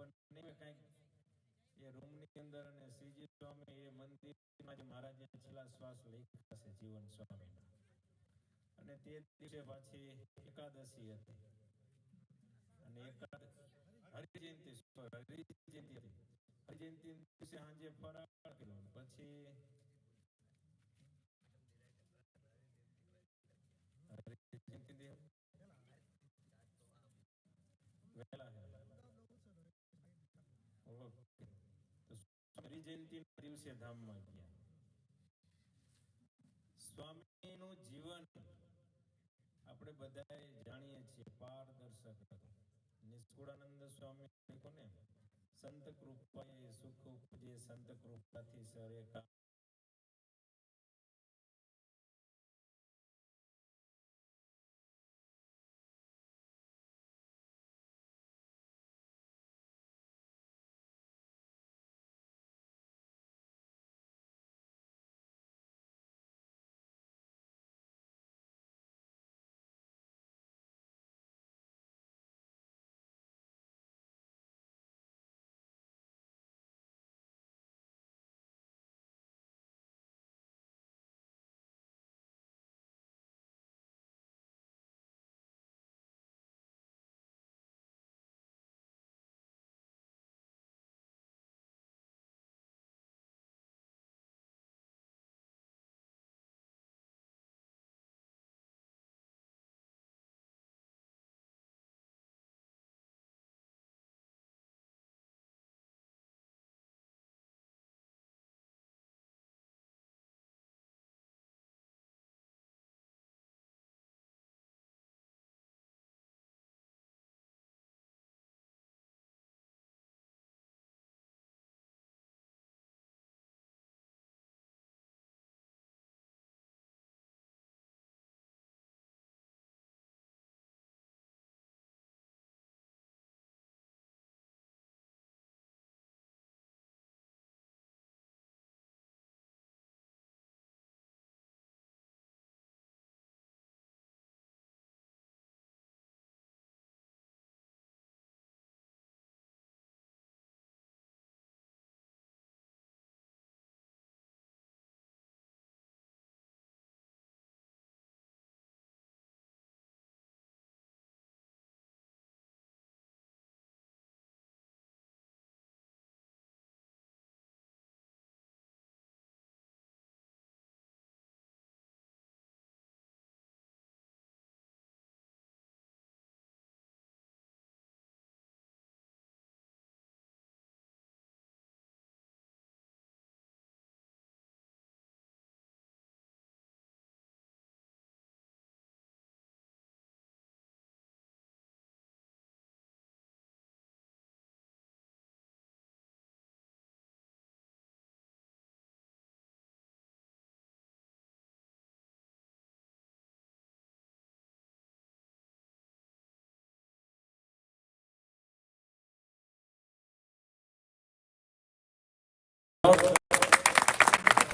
બંને કાંઈક એ રૂમની અંદર અને શ્રીજી સ્વામી એ મંદિરમાં જે મહારાજે છેલ્લા શ્વાસ લખ્યા છે જીવન સ્વામીના. અને તે દિવસે પાછી એકાદશી હતી. અને એકાદ હરિજયંતિ હરિજયંતિ હતી. હરિજયંતિ દિવસે સાંજે ફરાળ કર્યો. પછી હરિજયંતિ વહેલા તો સ્વામી જયંતિના દિવસે ધામમાં ગયા સ્વામીનું જીવન આપણે બધાએ જાણીએ છીએ પારદર્શક નિષ્કુળાનંદ સ્વામી કોને સંત કૃપાએ સુખ ઉપજે સંત કૃપાથી સરે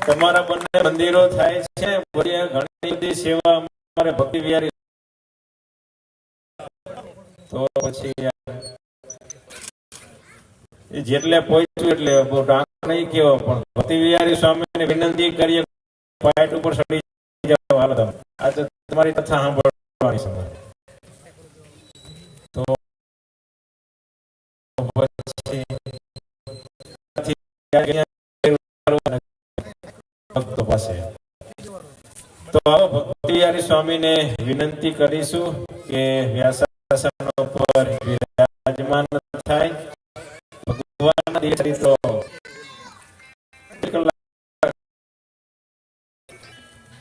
તમારા બંને મંદિરો થાય છે ઘણી બધી સેવા અમારે ભક્તિ વિહારી તો પછી જેટલે પહોંચ્યું એટલે ડાંગ નહીં કેવો પણ ભક્તિ વિહારી સ્વામીને વિનંતી કરીએ પાયટ ઉપર ચડી જાઓ. તમે. આ તો તમારી કથા સાંભળવાની સમય તો પછી ભક્તો તો ભક્તિહારી સ્વામીને વિનંતી કરીશું કે વ્યાસાસન ઉપર વિરાજમાન થાય. ભગવાન ચરિત્રો.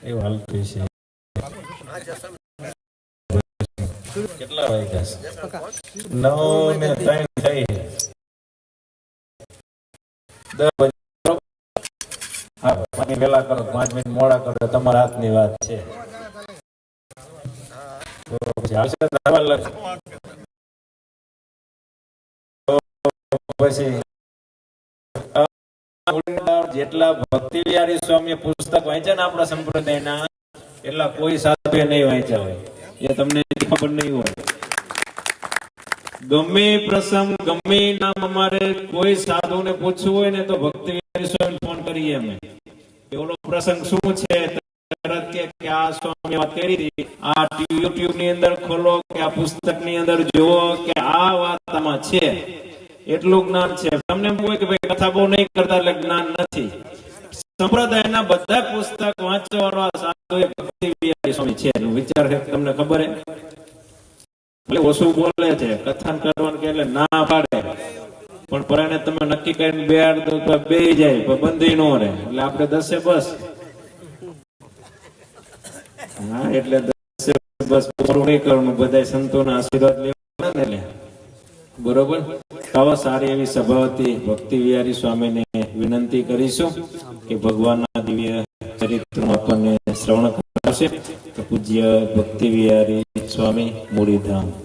એવું હાલતું છે. કેટલા વાગ્યા છે? નવ ને ત્રણ થઈ. દસ મિનિટ વહેલા કરો, પાંચ મિનિટ મોડા કરો તમારા હાથની વાત છે. જેટલા ભક્તિ વિહારી સ્વામી પુસ્તક વાંચ્યા ને આપણા સંપ્રદાયના, એટલા કોઈ સાધુએ નહીં વાંચ્યા હોય. એ તમને ખબર નહીં હોય. ગમે પ્રસંગ, ગમે નામ અમારે કોઈ સાધુને પૂછવું હોય ને તો ભક્તિ સ્વામી ફોન કરીએ અમે. ઓલો પ્રસંગ શું છે? તરત કે કે આ સ્વામી વાત કરી હતી. આ યુટ્યુબની અંદર ખોલો, કે આ પુસ્તકની અંદર જુઓ, કે આ વાત આમાં છે. એટલું જ્ઞાન છે. તમને એમ કે ભાઈ કથા બહુ નહીં કરતા એટલે જ્ઞાન નથી. સંપ્રદાયના બધા પુસ્તક વાંચવાનો સાધુ ભક્તિ બિહારી સ્વામી છે. એનો વિચાર છે, તમને ખબર હે એટલે ઓછું બોલે છે. કથાન કરવાનું કે એટલે ના પાડે. પણ પરાણે તમે નક્કી કરીને દો તો બે જાય બંધી નો રહે. એટલે આપણે દસે બસ. હા, એટલે દસે બસ પૂરું નહીં કરવાનું. બધા સંતોના આશીર્વાદ લેવાના ને એટલે. બરોબર? આવા સારી એવી સભાવતી ભક્તિ વિહારી સ્વામીને વિનંતી કરીશું કે ભગવાનના દિવ્ય ચરિત્ર આપણને શ્રવણ કરશે પૂજ્ય ભક્તિ વિહારી સ્વામી મૂળીધામ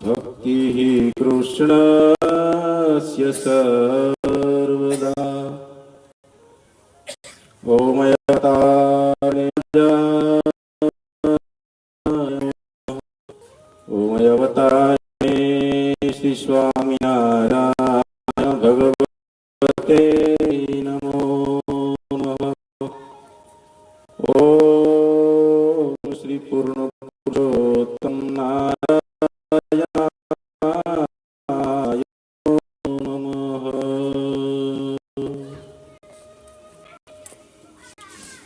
ભક્તિ કૃષ્ણસ્ય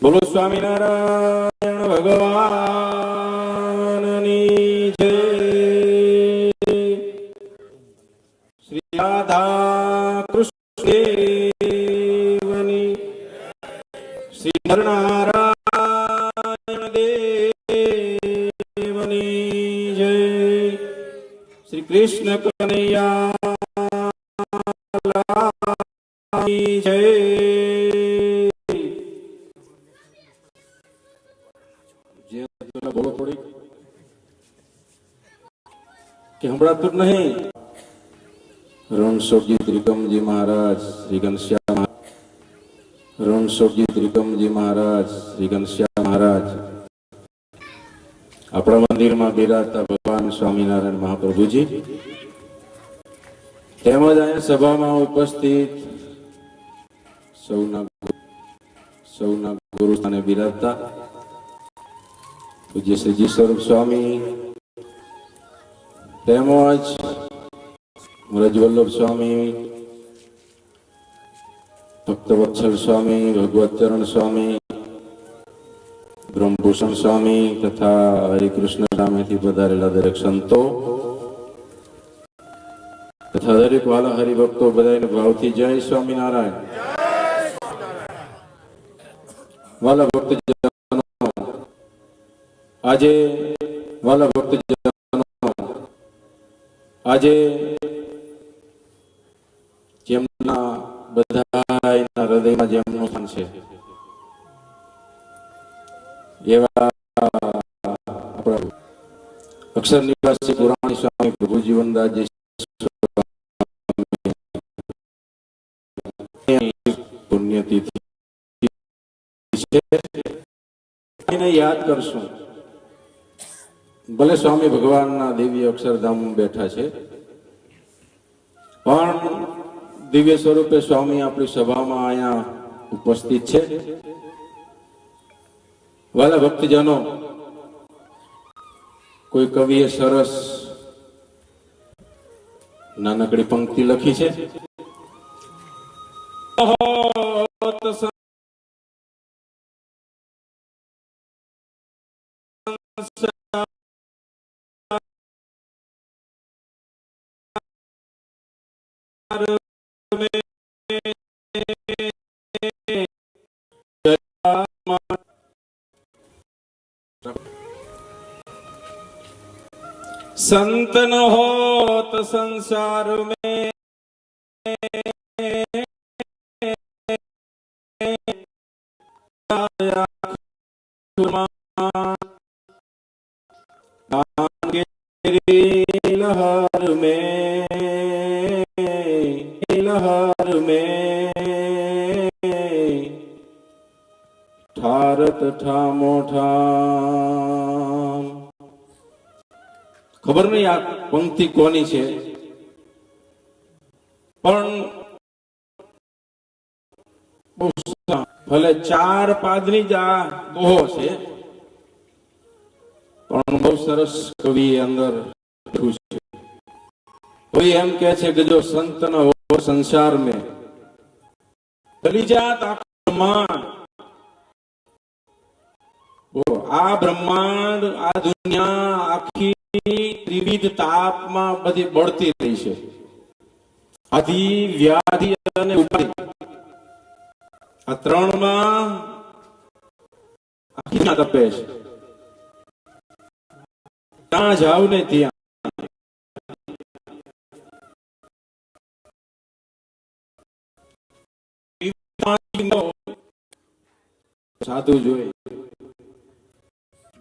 બોલો સ્વામિનારાયણ ભગવાનની જય. શ્રી રાધા કૃષ્ણ શ્રી નરનારાયણ બોલો થોડી કે સંભળાતું નહીં. રણછોડજી ત્રિકમજી મહારાજ, શ્રી ઘનશ્યામ રણછોડજી ત્રિકમજી મહારાજ, શ્રી ઘનશ્યામ મહારાજ. આપણા મંદિરમાં બિરાજતા ભગવાન સ્વામિનારાયણ મહાપ્રભુજી. તેમજ અહીંયા સભામાં ઉપસ્થિત સૌના સૌના ગુરુ સ્થાને બિરાજતા પૂજ્ય શ્રીજી સ્વરૂપ સ્વામી, તેમજ વ્રજવલ્લભ સ્વામી ભક્તવત્સલ સ્વામી, ભગવત ચરણ સ્વામી, બ્રહ્મભૂષણ સ્વામી તથા હરિકૃષ્ણ રામેથી પધારેલા દરેક સંતો તથા દરેક વાલા હરિભક્તો બધાને ભાવથી જય સ્વામિનારાયણ. વાલા ભક્તજનો આજે વાલા ભક્તજનો આજે જેમના બધા એના હૃદયમાં જેમનું સ્થાન છે, એવા આપણા અક્ષર નિવાસી પુરાણી સ્વામી પ્રભુ જીવનદાસજી પુણ્યતિથિ છે. એને યાદ કરશું. ભલે સ્વામી ભગવાનના દિવ્ય અક્ષરધામ બેઠા છે, પણ દિવ્ય સ્વરૂપે સ્વામી આપણી સભામાં અહીંયા ઉપસ્થિત છે. વાલા ભક્તજનો, કોઈ કવિએ સરસ નાનકડી પંક્તિ લખી છે. संत न होत संसार में लहर ઠારત મોઠા ખબર નહીં આ પંક્તિ કોની છે? પણ ભલે ચાર પાદની જ આ દોહો છે પણ બહુ સરસ કવિ અંદર છે. કોઈ એમ કે છે કે જો સંત ન સંસાર મેં ચલી જાત ઓ, આ બ્રહ્માંડ, આ દુનિયા, આખી ત્રિવિધ તાપમાં બધી બળતી રહી છે. આદિ, વ્યાધિ અને ઉપાધિ. આ ત્રણમાં આખી ના તપે છે. ત્યાં જાવ ને ત્યાં. સાધુ જોઈ.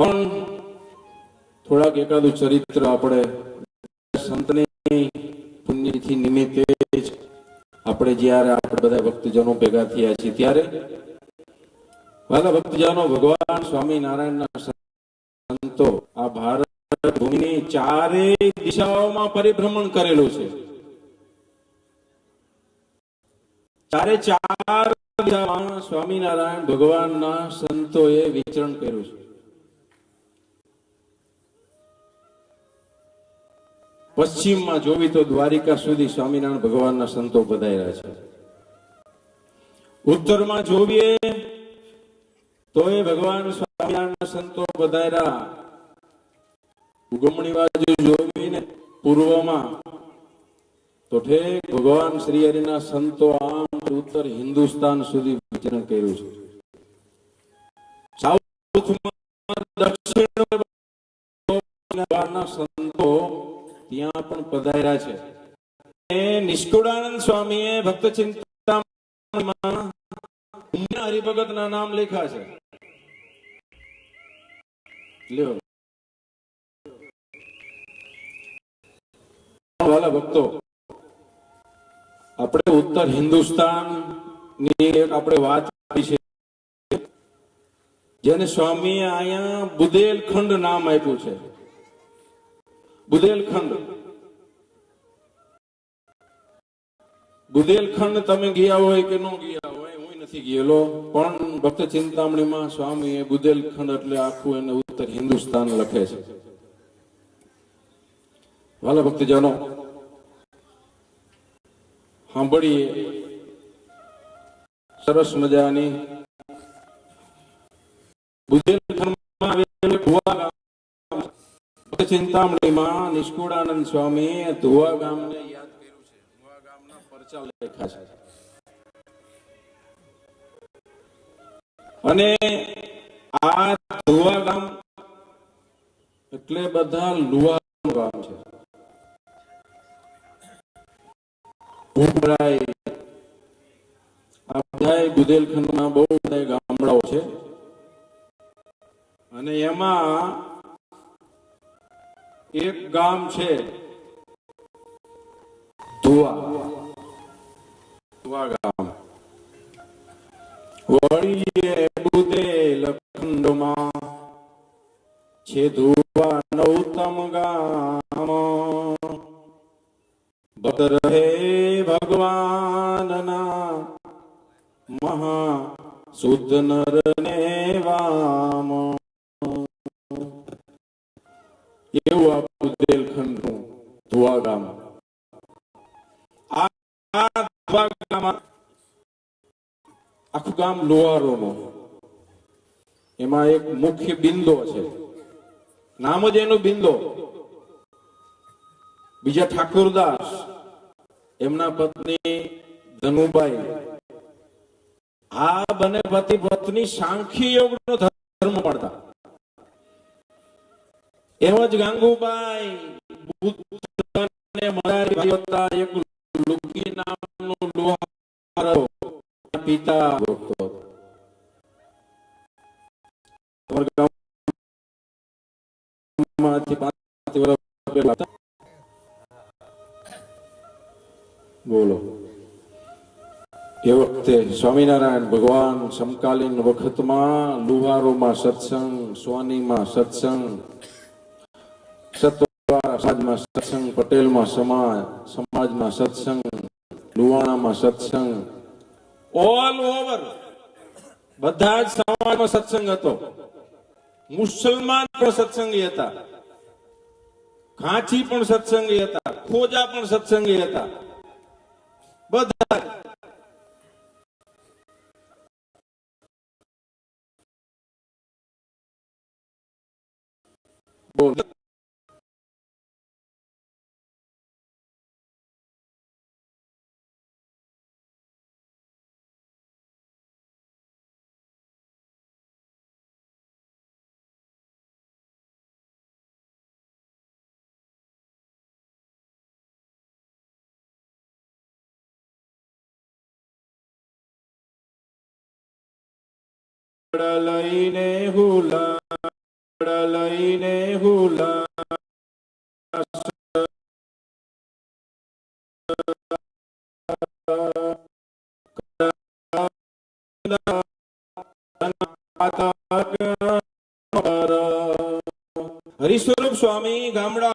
પણ થોડાક એકાદું ચરિત્ર આપણે સંતની પુણ્યથી નિમિત્તે જ આપણે જ્યારે આપણે બધા ભક્તજનો ભેગા થયા છીએ ત્યારે વાલા ભક્તજનો, ભગવાન સ્વામિનારાયણના સંતો આ ભારત ભૂમિની ચારેય દિશાઓમાં પરિભ્રમણ કરેલું છે. ચારે ચાર દિશામાં સ્વામિનારાયણ ભગવાનના સંતોએ વિચરણ કર્યું છે. પશ્ચિમમાં જોવી તો દ્વારિકા સુધી સ્વામિનારાયણ ભગવાનના સંતો પધાર્યા છે. ઉત્તરમાં જોવીએ તો એ ભગવાન સ્વામિનારાયણના સંતો પધાર્યા ઉગમણી બાજુ જોવીને પૂર્વમાં તો ઠેક ભગવાન શ્રી હરિના સંતો આમ ઉત્તર હિન્દુસ્તાન સુધી વિચરણ કર્યું છે. સાઉથમાં દક્ષિણ સંતો ત્યાં પણ પધાર્યા છે. એ નિષ્કુળાનંદ સ્વામીએ ભક્ત ચિંતામણીમાં હરિભગત ના નામ લેખા છે. વાલા ભક્તો, આપણે ઉત્તર હિન્દુસ્તાનની એક આપણે વાત કરી છે. જેને સ્વામીએ અહીંયા બુદેલખંડ નામ આપ્યું છે. બુદેલખંડ. બુદેલખંડ તમે ગયા હોય કે ન ગયા હોય, હું નથી ગયેલો. પણ ભક્ત ચિંતામણીમાં સ્વામીએ બુદેલખંડ એટલે આખું એને ઉત્તર હિન્દુસ્તાન લખે છે. વાલા ભક્તજનો, સાંભળીએ. સરસ મજાની બુંદેલખંડમાં આવેલું ધુવા ગામ ભક્ત ચિંતામણીમાં નિષ્કુળાનંદ સ્વામી ધુવા ગામને યાદ કર્યું છે. ધુવા ગામના પરચા લેખા છે. અને આ ધુવા ગામ એટલે બધા લુવા ગામ છે. ભૂપરાય આ બહુ બધા ગામડાઓ છે. અને એમાં એક ગામ છે ધુવા. ધુવા ગામ. વળીએ બુદેલખંડમાં છે ધુવા નૌતમ ગામ. ભક્ત રહે ભગવાનના મહા શુદ્ધ નર ને વામ. એવું આ બુદેલખંડનું ધુવા ગામ આ ધુવા આખું ગામ લોહારોનું. એમાં એક મુખ્ય બિંદો છે. નામ જ એનું બિંદો. બીજા ઠાકુરદાસ, એમના પત્ની ધનુબાઈ આ બંને પતિ પત્ની સાંખી યોગનો ધર્મ પડતા. એમ જ ગાંગુબાઈ બુદ્ધને મરારી ભાઈઓ હતા. એક લુગી નામનો લોહાર પિતા ભક્તો માંથી પાંચ વર્ષ પહેલા બોલો. એ વખતે સ્વામિનારાયણ ભગવાન સમકાલીન વખતમાં લુહારોમાં સત્સંગ સોનીમાં સત્સંગ સમાજમાં સત્સંગ, પટેલમાં સમાજ, સમાજમાં સત્સંગ, લુવાણામાં સત્સંગ. ઓલ ઓવર બધા જ સમાજમાં સત્સંગ હતો. મુસલમાન પણ સત્સંગી હતા. ઘાંચી પણ સત્સંગી હતા. ખોજા પણ સત્સંગી હતા. બધા બોલ લઈને હુલા લઈને હુલા. હરિસ્વરૂપ સ્વામી ગામડા